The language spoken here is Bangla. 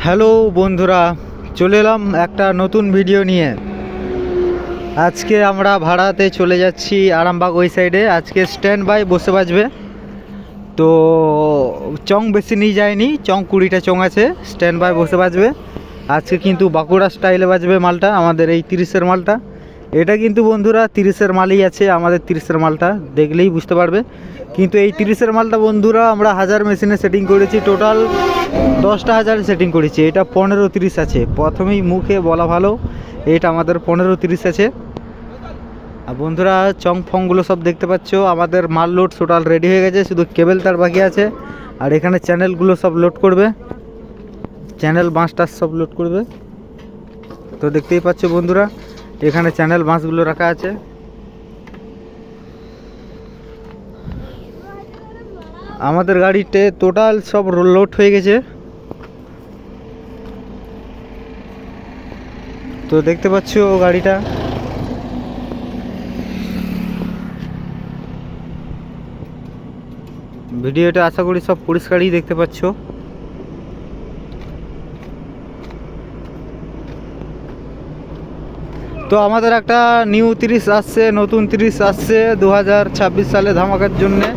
হ্যালো বন্ধুরা, চলে এলাম একটা নতুন ভিডিও নিয়ে। আজকে আমরা ভাড়াতে চলে যাচ্ছি আরামবাগ ওই সাইডে আজকে স্ট্যান্ড বাই বসে বাজবে। তো চং বেশি নিয়ে যায়নি চং কুড়িটা চং আছে স্ট্যান্ড বাই বসে বাজবে। আজকে কিন্তু বাঁকুড়া স্টাইলে বাজবে মালটা, আমাদের এই তিরিশের মালটা। এটা কিন্তু বন্ধুরা তিরিশের মালই আছে, আমাদের তিরিশের মালটা, দেখলেই বুঝতে পারবে। কিন্তু এই তিরিশের মালটা বন্ধুরা আমরা হাজার মেশিনে সেটিং করেছি টোটাল দশটা হাজার সেটিং করেছি। এটা পনেরো তিরিশ আছে, প্রথমেই মুখে বলা ভালো, এটা আমাদের পনেরো তিরিশ আছে। আর বন্ধুরা, চং ফংগুলো সব দেখতে পাচ্ছ, আমাদের মাল লোড টোটাল রেডি হয়ে গেছে, শুধু কেবল তার বাকি আছে। আর এখানে চ্যানেলগুলো সব লোড করবে। চ্যানেল বাঁশটা সব লোড করবে। তো দেখতেই পাচ্ছ বন্ধুরা এখানে চ্যানেল বাঁশগুলো রাখা আছে। আমাদের গাড়িতে টোটাল সব লোড হয়ে গেছে। তো দেখতে পাচ্ছ গাড়িটা। ভিডিওটা আশা করি সব পরিষ্কারই দেখতে পাচ্ছ। তো আমাদের একটা নিউ তিরিশ আসছে, নতুন তিরিশ আসছে দু হাজার ছাব্বিশ সালে ধামাকার জন্যে।